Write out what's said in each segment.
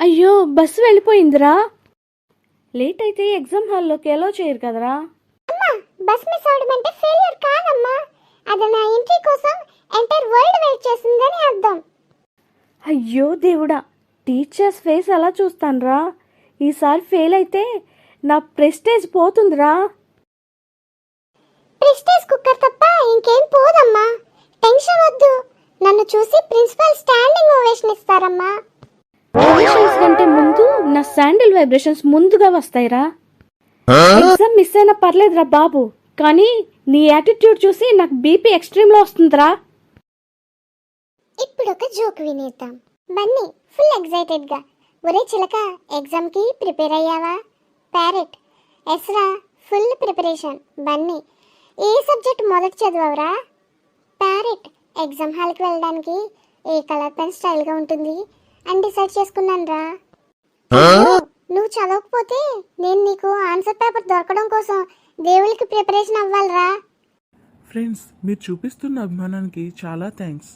అయ్యో బస్సు వెళ్ళిపోయిందిరా. లేట్ అయితే ఎగ్జామ్ హాల్లోకి ఎలా చేయరు కదరా. అమ్మా బస్ మిస్ అవడం అంటే ఫెయిల్యూర్ కాదమ్మా. అది నా ఎంట్రీ కోసం ఎంటైర్ వరల్డ్ వెయిట్ చేస్తుందని అర్థం. అయ్యో దేవుడా టీచర్స్ ఫేస్ ఎలా చూస్తానురా? ఈసారి ఫెయిల్ అయితే నా ప్రెస్టేజ్ పోతుందిరా. ప్రెస్టేజ్ కుక్కర్ తప్ప ఇంకేం పోదమ్మా. టెన్షన్ వద్దు. నన్ను చూసి ప్రిన్సిపల్ స్టాండింగ్ ఓవేషన్ ఇస్తారమ్మా. కంటే ముందు నా శాండిల్ వైబ్రేషన్స్ ముందుగా వస్తాయిరా. ఎగ్జామ్ మిస్ అయినా పర్లేదురా బాబు కానీ నీ యాటిట్యూడ్ చూసి నాకు బీపీ ఎక్స్ట్రీమ్లో వస్తుందిరా. ఇప్పుడు ఒక జోక్ వినేద్దాం. బన్నీ ఫుల్ ఎగ్జైటెడ్గా ఒరే చిలక ఎగ్జామ్కి ప్రిపేర్ అయ్యావా? ప్యారెట్ ఎస్రా ఫుల్ ప్రిపరేషన్. బన్నీ ఏ సబ్జెక్ట్ మొదట చదివావురా? ప్యారెట్ ఎగ్జామ్ హాల్కి వెళ్ళడానికి ఏ కలర్ పెన్ స్టైల్గా ఉంటుంది? అని డిసైడ్ చేసుకున్నాను రా. నువ్వు చదవకపోతే నేను నీకు ఆన్సర్ పేపర్ దొరకడం కోసం దేవుడికి ప్రిపరేషన్ అవ్వాలిరా. ఫ్రెండ్స్ మీరు చూపిస్తున్న అభిమానానికి చాలా థ్యాంక్స్.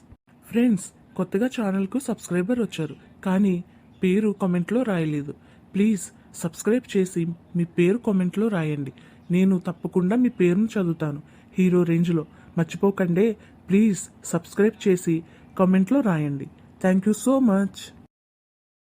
ఫ్రెండ్స్ కొత్తగా ఛానల్కు సబ్స్క్రైబర్ వచ్చారు కానీ పేరు కామెంట్లో రాయలేదు. ప్లీజ్ సబ్స్క్రైబ్ చేసి మీ పేరు కామెంట్లో రాయండి. నేను తప్పకుండా మీ పేరును చదువుతాను. హీరో రేంజ్లో మర్చిపోకండి ప్లీజ్ సబ్స్క్రైబ్ చేసి కామెంట్లో రాయండి. Thank you so much.